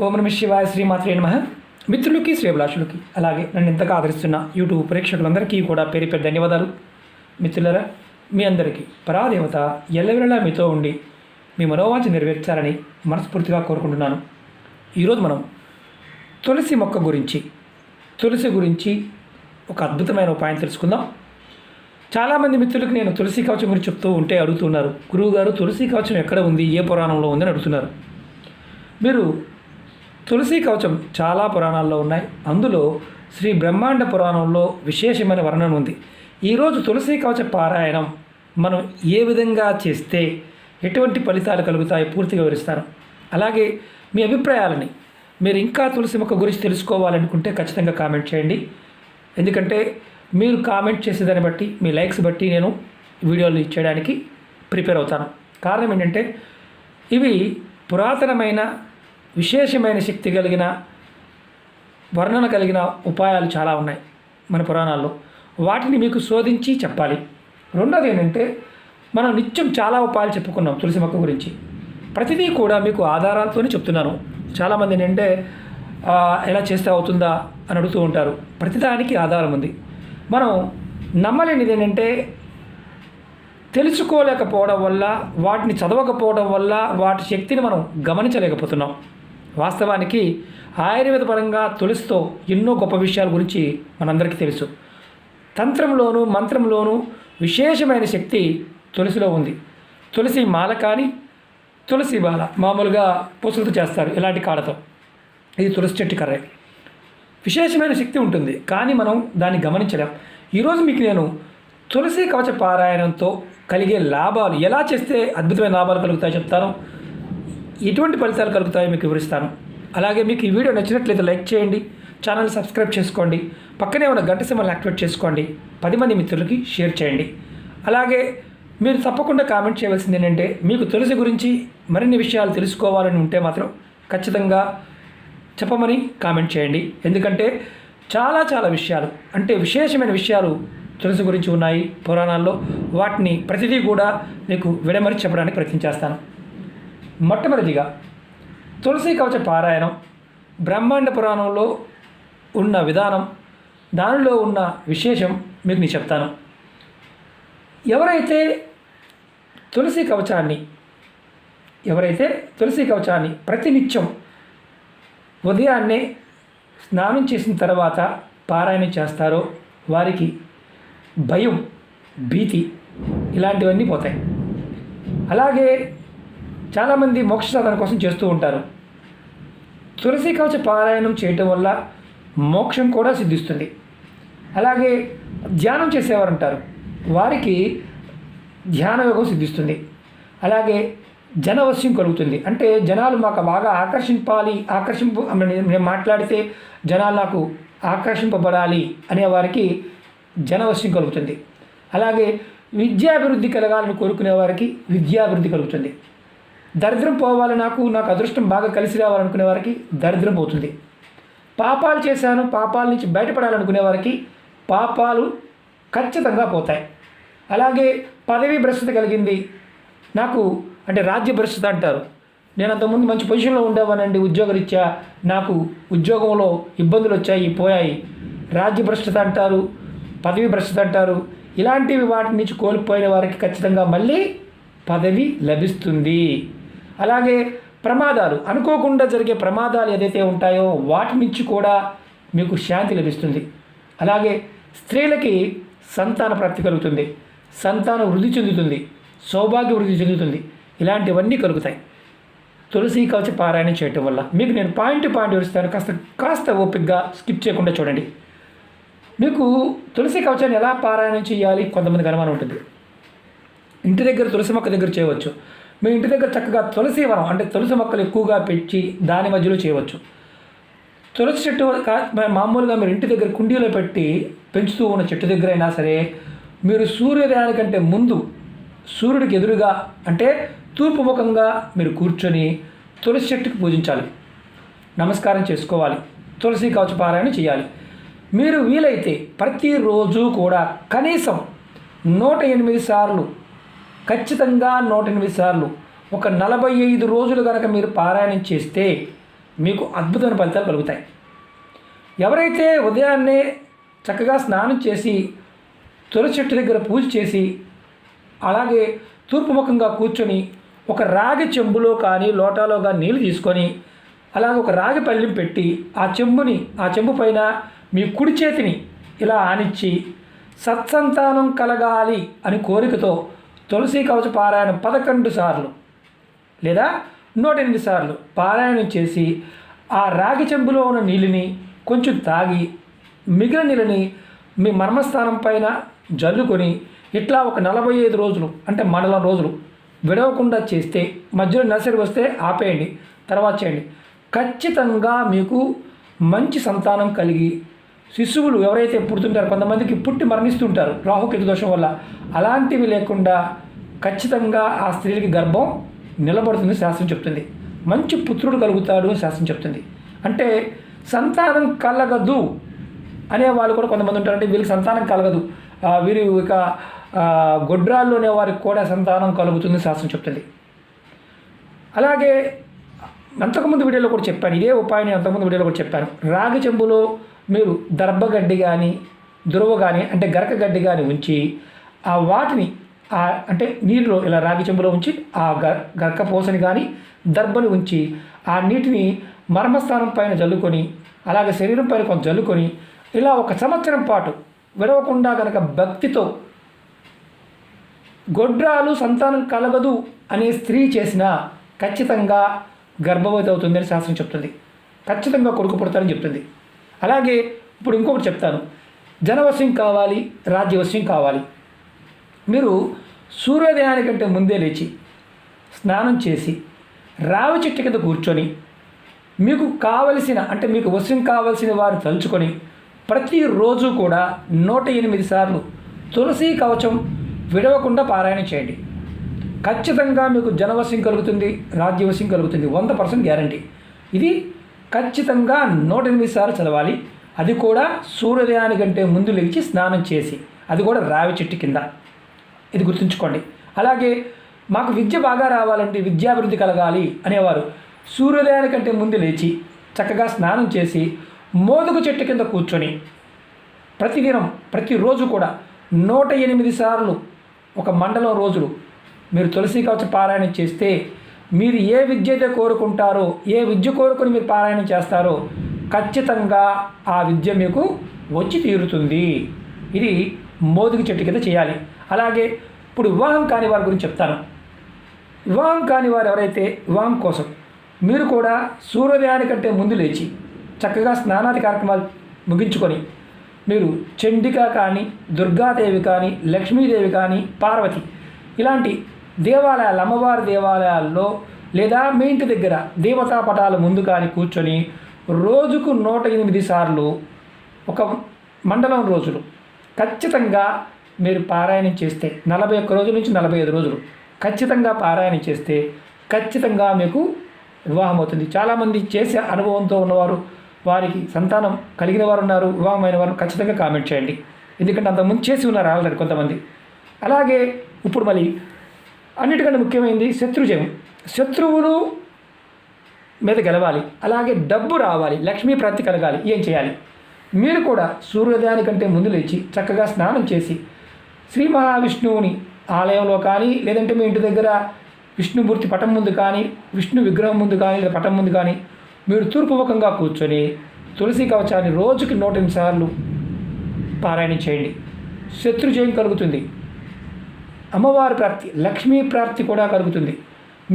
ఓం నమ శివాయ శ్రీమాత్రే నమ. మిత్రులకి శ్రేభిలాషులకి అలాగే నన్ను ఇంతగా ఆదరిస్తున్న యూట్యూబ్ ప్రేక్షకులందరికీ కూడా పేరు పేరు ధన్యవాదాలు. మిత్రులరా మీ అందరికీ పరాదేవత ఎల్లవేళలా మీతో ఉండి మీ మనోవాంఛ నెరవేర్చాలని మనస్ఫూర్తిగా కోరుకుంటున్నాను. ఈరోజు మనం తులసి మొక్క గురించి తులసి గురించి ఒక అద్భుతమైన ఉపాయం తెలుసుకుందాం. చాలామంది మిత్రులకు నేను తులసి కవచం గురించి చెప్తూ ఉంటే అడుగుతున్నారు. గురువుగారు తులసి కవచం ఎక్కడ ఉంది ఏ పురాణంలో ఉందని అడుగుతున్నారు. మీరు తులసి కవచం చాలా పురాణాల్లో ఉన్నాయి. అందులో శ్రీ బ్రహ్మాండ పురాణంలో విశేషమైన వర్ణన ఉంది. ఈరోజు తులసి కవచ పారాయణం మనం ఏ విధంగా చేస్తే ఎటువంటి ఫలితాలు కలుగుతాయి పూర్తిగా వివరిస్తాను. అలాగే మీ అభిప్రాయాలని మీరు ఇంకా తులసి మొక్క గురించి తెలుసుకోవాలనుకుంటే ఖచ్చితంగా కామెంట్ చేయండి. ఎందుకంటే మీరు కామెంట్ చేసేదాన్ని బట్టి మీ లైక్స్ బట్టి నేను వీడియోలు చేయడానికి ప్రిపేర్ అవుతాను. కారణం ఏంటంటే ఇవి పురాతనమైన విశేషమైన శక్తి కలిగిన వర్ణన కలిగిన ఉపాయాలు చాలా ఉన్నాయి మన పురాణాల్లో. వాటిని మీకు శోధించి చెప్పాలి. రెండోది ఏంటంటే మనం నిత్యం చాలా ఉపాయాలు చెప్పుకున్నాం తులసి మొక్క గురించి. ప్రతిదీ కూడా మీకు ఆధారాలతోనే చెప్తున్నాను. చాలామంది ఏంటంటే ఎలా చేస్తే అవుతుందా? అని అడుగుతూ ఉంటారు. ప్రతిదానికి ఆధారం ఉంది. మనం నమ్మలేనిది ఏంటంటే తెలుసుకోలేకపోవడం వల్ల వాటిని చదవకపోవడం వల్ల వాటి శక్తిని మనం గమనించలేకపోతున్నాం. వాస్తవానికి ఆయుర్వేద పరంగా తులసితో ఎన్నో గొప్ప విషయాల గురించి మనందరికీ తెలుసు. తంత్రంలోనూ మంత్రంలోనూ విశేషమైన శక్తి తులసిలో ఉంది. తులసి మాల కానీ తులసి బాల మామూలుగా పూసలతో చేస్తారు ఇలాంటి కాడతో. ఇది తులసి చెట్టు కర్రే. విశేషమైన శక్తి ఉంటుంది కానీ మనం దాన్ని గమనించలేం. ఈరోజు మీకు నేను తులసి కవచ పారాయణంతో కలిగే లాభాలు ఎలా చేస్తే అద్భుతమైన లాభాలు కలుగుతాయో చెప్తాను. ఎటువంటి ఫలితాలు కలుగుతాయో మీకు వివరిస్తాను. అలాగే మీకు ఈ వీడియో నచ్చినట్లయితే లైక్ చేయండి ఛానల్ సబ్స్క్రైబ్ చేసుకోండి పక్కనే ఉన్న గంట సింబల్ యాక్టివేట్ చేసుకోండి పది మంది మిత్రులకి షేర్ చేయండి. అలాగే మీరు తప్పకుండా కామెంట్ చేయవలసింది ఏంటంటే మీకు తులసి గురించి మరిన్ని విషయాలు తెలుసుకోవాలని ఉంటే మాత్రం ఖచ్చితంగా చెప్పమని కామెంట్ చేయండి. ఎందుకంటే చాలా చాలా విషయాలు అంటే విశేషమైన విషయాలు తులసి గురించి ఉన్నాయి పురాణాల్లో. వాటిని ప్రతిదీ కూడా మీకు విడమరి చెప్పడానికి ప్రయత్నం చేస్తాను. మొట్టమొదటిగా తులసి కవచ పారాయణం బ్రహ్మాండ పురాణంలో ఉన్న విధానం దానిలో ఉన్న విశేషం మీకు నేను చెప్తాను. ఎవరైతే తులసి కవచాన్ని ఎవరైతే తులసి కవచాన్ని ప్రతినిత్యం ఉదయాన్నే స్నానం చేసిన తర్వాత పారాయణం చేస్తారో వారికి భయం భీతి ఇలాంటివన్నీ పోతాయి. అలాగే చాలామంది మోక్ష సాధన కోసం చేస్తూ ఉంటారు. తులసి కవచ పారాయణం చేయటం వల్ల మోక్షం కూడా సిద్ధిస్తుంది. అలాగే ధ్యానం చేసేవారు ఉంటారు. వారికి ధ్యాన యోగం సిద్ధిస్తుంది. అలాగే జనవశ్యం కలుగుతుంది. అంటే జనాలు మాకు బాగా ఆకర్షింపాలి ఆకర్షింపు నేను మాట్లాడితే జనాలు నాకు ఆకర్షింపబడాలి అనే వారికి జనవశ్యం కలుగుతుంది. అలాగే విద్యాభివృద్ధి కలగాలని కోరుకునే వారికి విద్యాభివృద్ధి కలుగుతుంది. దరిద్రం పోవాలి నాకు నాకు అదృష్టం బాగా కలిసి రావాలనుకునే వారికి దరిద్రం పోతుంది. పాపాలు చేశాను పాపాల నుంచి బయటపడాలనుకునే వారికి పాపాలు ఖచ్చితంగా పోతాయి. అలాగే పదవీ భ్రష్టత కలిగింది. నాకు అంటే రాజ్య భ్రష్టత అంటారు. నేను అంతకుముందు మంచి పొజిషన్లో ఉండేవానండి ఉద్యోగరీత్యా. నాకు ఉద్యోగంలో ఇబ్బందులు వచ్చాయి పోయాయి. రాజ్య భ్రష్టత అంటారు పదవి భ్రష్టత అంటారు. ఇలాంటివి వాటి నుంచి కోల్పోయిన వారికి ఖచ్చితంగా మళ్ళీ పదవి లభిస్తుంది. అలాగే ప్రమాదాలు అనుకోకుండా జరిగే ప్రమాదాలు ఏదైతే ఉంటాయో వాటి నుంచి కూడా మీకు శాంతి లభిస్తుంది. అలాగే స్త్రీలకి సంతాన ప్రాప్తి కలుగుతుంది. సంతానం వృద్ధి చెందుతుంది. సౌభాగ్య వృద్ధి చెందుతుంది. ఇలాంటివన్నీ కలుగుతాయి. తులసి కవచ పారాయణం చేయటం వల్ల. మీకు నేను పాయింట్ పాయింట్ వివరిస్తాను. కాస్త కాస్త ఓపికగా స్కిప్ చేయకుండా చూడండి. మీకు తులసి కవచాన్ని ఎలా పారాయణం చేయాలి? కొంతమంది అనుమానం ఉంటుంది. ఇంటి దగ్గర తులసి మొక్క దగ్గర చేయవచ్చు. మీ ఇంటి దగ్గర చక్కగా తులసి వనం అంటే తులసి మొక్కలు ఎక్కువగా పెంచి దాని మధ్యలో చేయవచ్చు. తులసి చెట్టు మామూలుగా మీరు ఇంటి దగ్గర కుండీలో పెట్టి పెంచుతూ ఉన్న చెట్టు దగ్గర అయినా సరే మీరు సూర్యోదయానికంటే ముందు సూర్యుడికి ఎదురుగా అంటే తూర్పు ముఖంగా మీరు కూర్చొని తులసి చెట్టుకి పూజించాలి. నమస్కారం చేసుకోవాలి. తులసి కవచ పారాయణ చేయాలి. మీరు వీలైతే ప్రతిరోజు కూడా కనీసం నూట ఎనిమిది సార్లు ఖచ్చితంగా నూట ఎనిమిది సార్లు. ఒక నలభై ఐదు రోజులు కనుక మీరు పారాయణం చేస్తే మీకు అద్భుతమైన ఫలితాలు కలుగుతాయి. ఎవరైతే ఉదయాన్నే చక్కగా స్నానం చేసి తులసి చెట్టు దగ్గర పూజ చేసి అలాగే తూర్పు ముఖంగా కూర్చొని ఒక రాగి చెంబులో కానీ లోటాలో కానీ నీళ్ళు తీసుకొని అలాగే ఒక రాగి పళ్ళెం పెట్టి ఆ చెంబుని ఆ చెంబు పైన మీ కుడి చేతిని ఇలా ఆనిచ్చి సత్సంతానం కలగాలి అని కోరికతో తులసి కవచ పారాయణం పదకొండు సార్లు లేదా నూట ఎనిమిది సార్లు పారాయణం చేసి ఆ రాగి చెంబులో ఉన్న నీళ్ళని కొంచెం తాగి మిగిలిన నీళ్ళని మీ మర్మస్థానం పైన జల్లుకొని ఇట్లా ఒక నలభై ఐదు రోజులు అంటే మండలం రోజులు విడవకుండా చేస్తే మధ్యలో నర్సరీ వస్తే ఆపేయండి తర్వాత చేయండి. ఖచ్చితంగా మీకు మంచి సంతానం కలిగి శిశువులు ఎవరైతే పుడుతుంటారో కొంతమందికి పుట్టి మరణిస్తుంటారు రాహుకేతు దోషం వల్ల. అలాంటివి లేకుండా ఖచ్చితంగా ఆ స్త్రీలకి గర్భం నిలబడుతుంది శాస్త్రం చెప్తుంది. మంచి పుత్రుడు కలుగుతాడు అని శాస్త్రం చెప్తుంది. అంటే సంతానం కలగదు అనే వాళ్ళు కూడా కొంతమంది ఉంటారంటే వీళ్ళకి సంతానం కలగదు. వీరి వీరు ఇక గొడ్రాల్లోనే వారికి కూడా సంతానం కలుగుతుంది శాస్త్రం చెప్తుంది. అలాగే అంతకుముందు వీడియోలో కూడా చెప్పాను ఇదే ఉపాయాన్ని అంతకుముందు వీడియోలో కూడా చెప్పాను. రాగి చెంబులో మీరు దర్భగడ్డి కానీ దురవ కానీ అంటే గరక గడ్డి కానీ ఉంచి ఆ వాటిని ఆ అంటే నీటిలో ఇలా రాగి చెంబులో ఉంచి ఆ గ గరక పోసని కానీ దర్భని ఉంచి ఆ నీటిని మర్మస్థానం పైన జల్లుకొని అలాగే శరీరం పైన కొంత జల్లుకొని ఇలా ఒక సంవత్సరం పాటు విడవకుండా కనుక భక్తితో గొడ్రాలు సంతానం కలగదు అనే స్త్రీ చేసిన ఖచ్చితంగా గర్భవతి అవుతుందని శాస్త్రం చెప్తుంది. ఖచ్చితంగా కొడుకు పుడతారని చెప్తుంది. అలాగే ఇప్పుడు ఇంకొకటి చెప్తాను. జనవశ్యం కావాలి రాజ్యవశ్యం కావాలి. మీరు సూర్యోదయానికంటే ముందే లేచి స్నానం చేసి రావి చెట్టు కింద కూర్చొని మీకు కావలసిన అంటే మీకు వశ్యం కావలసిన వారిని తలుచుకొని ప్రతిరోజు కూడా నూట ఎనిమిది సార్లు తులసి కవచం విడవకుండా పారాయణ చేయండి. ఖచ్చితంగా మీకు జనవశ్యం కలుగుతుంది రాజ్యవశ్యం కలుగుతుంది. వంద పర్సెంట్ గ్యారంటీ. ఇది ఖచ్చితంగా నూట ఎనిమిది సార్లు చదవాలి. అది కూడా సూర్యోదయానికంటే ముందు లేచి స్నానం చేసి అది కూడా రావి చెట్టు కింద. ఇది గుర్తుంచుకోండి. అలాగే మాకు విద్య బాగా రావాలంటే విద్యాభివృద్ధి కలగాలి అనేవారు సూర్యోదయానికంటే ముందు లేచి చక్కగా స్నానం చేసి మోదుగు చెట్టు కింద కూర్చొని ప్రతిదినం ప్రతిరోజు కూడా నూట ఎనిమిది సార్లు ఒక మండలం రోజులు మీరు తులసి కవచ పారాయణం చేస్తే మీరు ఏ విద్య అయితే కోరుకుంటారో ఏ విద్య కోరుకుని మీరు పారాయణ చేస్తారో ఖచ్చితంగా ఆ విద్య మీకు వచ్చి తీరుతుంది. ఇది మోదుగు చెట్టు కింద చేయాలి. అలాగే ఇప్పుడు వివాహం కాని వారి గురించి చెప్తాను. వివాహం కాని వారు ఎవరైతే వివాహం కోసం మీరు కూడా సూర్యోదయానికంటే ముందు లేచి చక్కగా స్నానాది కార్యక్రమాలు ముగించుకొని మీరు చండిక కానీ దుర్గాదేవి కానీ లక్ష్మీదేవి కానీ పార్వతి ఇలాంటి దేవాలయాలు అమ్మవారి దేవాలయాల్లో లేదా మీ ఇంటి దగ్గర దేవతా పటాల ముందు కానీ కూర్చొని రోజుకు నూట ఎనిమిది సార్లు ఒక మండలం రోజులు. ఖచ్చితంగా మీరు పారాయణం చేస్తే నలభై ఒక్క రోజుల నుంచి నలభై ఐదు రోజులు. ఖచ్చితంగా పారాయణం చేస్తే ఖచ్చితంగా మీకు వివాహం అవుతుంది. చాలామంది చేసే అనుభవంతో ఉన్నవారు వారికి సంతానం కలిగిన వారు ఉన్నారు వివాహమైన వారు ఖచ్చితంగా కామెంట్ చేయండి. ఎందుకంటే అంతకుముందు చేసి ఉన్నారు ఆల్రెడీ కొంతమంది. అలాగే ఇప్పుడు మళ్ళీ అన్నిటికంటే ముఖ్యమైనది శత్రుజయం. శత్రువులు మీద గెలవాలి. అలాగే డబ్బు రావాలి. లక్ష్మీ ప్రాప్తి కలగాలి. ఏం చేయాలి? మీరు కూడా సూర్యోదయానికంటే ముందు లేచి చక్కగా స్నానం చేసి శ్రీ మహావిష్ణువుని ఆలయంలో కానీ లేదంటే మీ ఇంటి దగ్గర విష్ణుమూర్తి పటం ముందు కానీ విష్ణు విగ్రహం ముందు కానీ లేదా పటం ముందు కానీ మీరు తూర్పుముఖంగా కూర్చొని తులసి కవచాన్ని రోజుకి నూట ఎనిమిది సార్లు పారాయణం చేయండి. శత్రుజయం కలుగుతుంది. అమ్మవారి ప్రాప్తి లక్ష్మీ ప్రాప్తి కూడా కలుగుతుంది.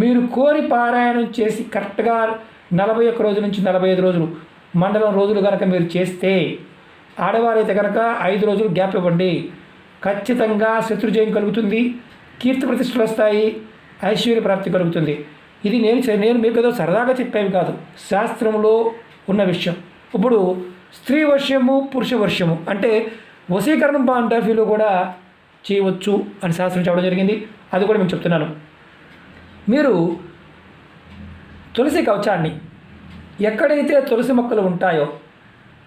మీరు కోరి పారాయణం చేసి కరెక్ట్గా నలభై ఒక్క రోజు నుంచి నలభై ఐదు రోజులు మండలం రోజులు కనుక మీరు చేస్తే ఆడవారైతే కనుక ఐదు రోజులు గ్యాప్ ఇవ్వండి. ఖచ్చితంగా శత్రుజయం కలుగుతుంది కీర్తి ప్రతిష్టలు వస్తాయి ఐశ్వర్య ప్రాప్తి కలుగుతుంది. ఇది నేను నేను మీకు ఏదో సరదాగా చెప్పేవి కాదు శాస్త్రంలో ఉన్న విషయం. ఇప్పుడు స్త్రీ వర్షము పురుష వర్షము అంటే వశీకరణం పాయింట్ ఆఫ్ వ్యూలో కూడా చేయవచ్చు అని శాస్త్రం చెప్పడం జరిగింది. అది కూడా మేము చెప్తున్నాను. మీరు తులసి కవచాన్ని ఎక్కడైతే తులసి మొక్కలు ఉంటాయో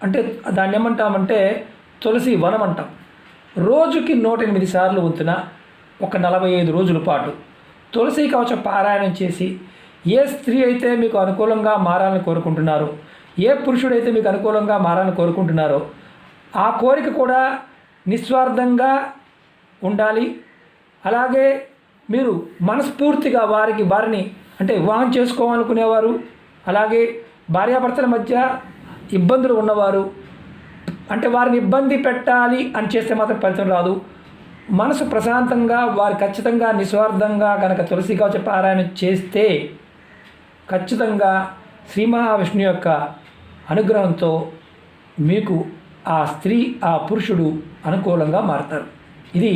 అంటే దాన్ని ఏమంటామంటే తులసి వనం అంటాం. రోజుకి నూట ఎనిమిది సార్లు వంతున ఒక నలభై ఐదు రోజుల పాటు తులసి కవచం పారాయణం చేసి ఏ స్త్రీ అయితే మీకు అనుకూలంగా మారాలని కోరుకుంటున్నారో ఏ పురుషుడైతే మీకు అనుకూలంగా మారాలని కోరుకుంటున్నారో ఆ కోరిక కూడా నిస్వార్థంగా ఉండాలి. అలాగే మీరు మనస్ఫూర్తిగా వారికి వారిని అంటే వివాహం చేసుకోవాలనుకునేవారు. అలాగే భార్యాభర్తల మధ్య ఇబ్బందులు ఉన్నవారు. అంటే వారిని ఇబ్బంది పెట్టాలి అని చేస్తే మాత్రం ఫలితం రాదు. మనసు ప్రశాంతంగా వారు ఖచ్చితంగా నిస్వార్థంగా కనుక తులసి కవచ పారాయణ చేస్తే ఖచ్చితంగా శ్రీ మహావిష్ణు యొక్క అనుగ్రహంతో మీకు ఆ స్త్రీ ఆ పురుషుడు అనుకూలంగా మారుతారు. ఇది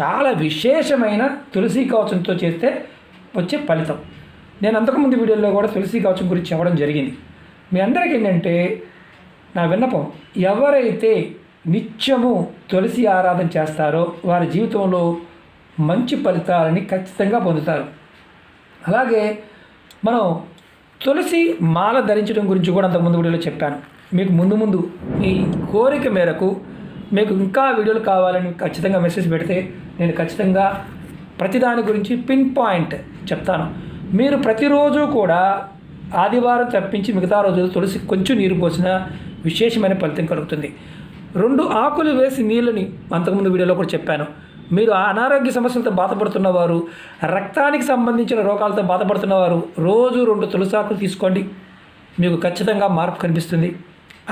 చాలా విశేషమైన తులసి కవచంతో చేస్తే వచ్చే ఫలితం. నేను అంతకుముందు వీడియోలో కూడా తులసి కవచం గురించి చెప్పడం జరిగింది. మీ అందరికీ ఏంటంటే నా విన్నపం ఎవరైతే నిత్యము తులసి ఆరాధన చేస్తారో వారి జీవితంలో మంచి ఫలితాలని ఖచ్చితంగా పొందుతారు. అలాగే మనం తులసి మాల ధరించడం గురించి కూడా అంతకుముందు వీడియోలో చెప్పాను. మీకు ముందు ముందు మీ కోరిక మేరకు మీకు ఇంకా వీడియోలు కావాలని ఖచ్చితంగా మెసేజ్ పెడితే నేను ఖచ్చితంగా ప్రతిదాని గురించి పిన్ పాయింట్ చెప్తాను. మీరు ప్రతిరోజు కూడా ఆదివారం తప్పించి మిగతా రోజులు తులసి కొంచెం నీరు పోసిన విశేషమైన ఫలితం కలుగుతుంది. రెండు ఆకులు వేసి నీళ్ళని అంతకుముందు వీడియోలో కూడా చెప్పాను. మీరు అనారోగ్య సమస్యలతో బాధపడుతున్నవారు రక్తానికి సంబంధించిన రోగాలతో బాధపడుతున్నవారు రోజు రెండు తులసాకులు తీసుకోండి. మీకు ఖచ్చితంగా మార్పు కనిపిస్తుంది.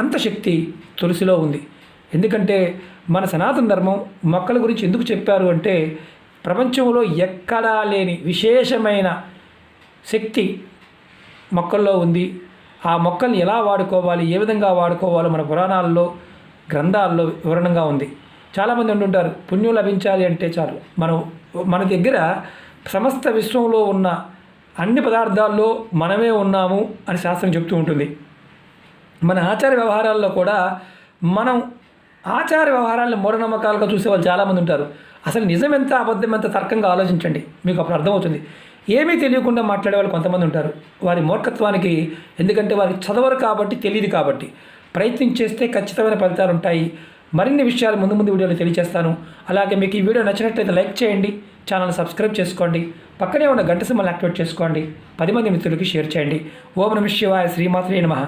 అంత శక్తి తులసిలో ఉంది. ఎందుకంటే మన సనాతన ధర్మం మొక్కల గురించి ఎందుకు చెప్పారు అంటే ప్రపంచంలో ఎక్కడా లేని విశేషమైన శక్తి మొక్కల్లో ఉంది. ఆ మొక్కల్ని ఎలా వాడుకోవాలి ఏ విధంగా వాడుకోవాలో మన పురాణాల్లో గ్రంథాల్లో వివరణంగా ఉంది. చాలామంది ఉంటుంటారు పుణ్యం లభించాలి అంటే చాలు. మనం మన దగ్గర సమస్త విశ్వంలో ఉన్న అన్ని పదార్థాల్లో మనమే ఉన్నాము అని శాస్త్రం చెప్తూ ఉంటుంది. మన ఆచార వ్యవహారాల్లో కూడా మనం ఆచార వ్యవహారాలను మూఢనమ్మకాలుగా చూసే వాళ్ళు చాలామంది ఉంటారు. అసలు నిజం ఎంత అబద్ధం ఎంత తర్కంగా ఆలోచించండి. మీకు అప్పుడు అర్థమవుతుంది. ఏమీ తెలియకుండా మాట్లాడే వాళ్ళు కొంతమంది ఉంటారు. వారి మూర్ఖత్వానికి ఎందుకంటే వారికి చదవరు కాబట్టి తెలియదు కాబట్టి. ప్రయత్నం చేస్తే ఖచ్చితమైన ఫలితాలు ఉంటాయి. మరిన్ని విషయాలు ముందు ముందు వీడియోలో తెలియజేస్తాను. అలాగే మీకు ఈ వీడియో నచ్చినట్లయితే లైక్ చేయండి. ఛానల్ సబ్స్క్రైబ్ చేసుకోండి. పక్కనే ఉన్న గంట సింబల్ యాక్టివేట్ చేసుకోండి. పది మంది మిత్రులకి షేర్ చేయండి. ఓం నమ శివాయ శ్రీమాత్రే నమః.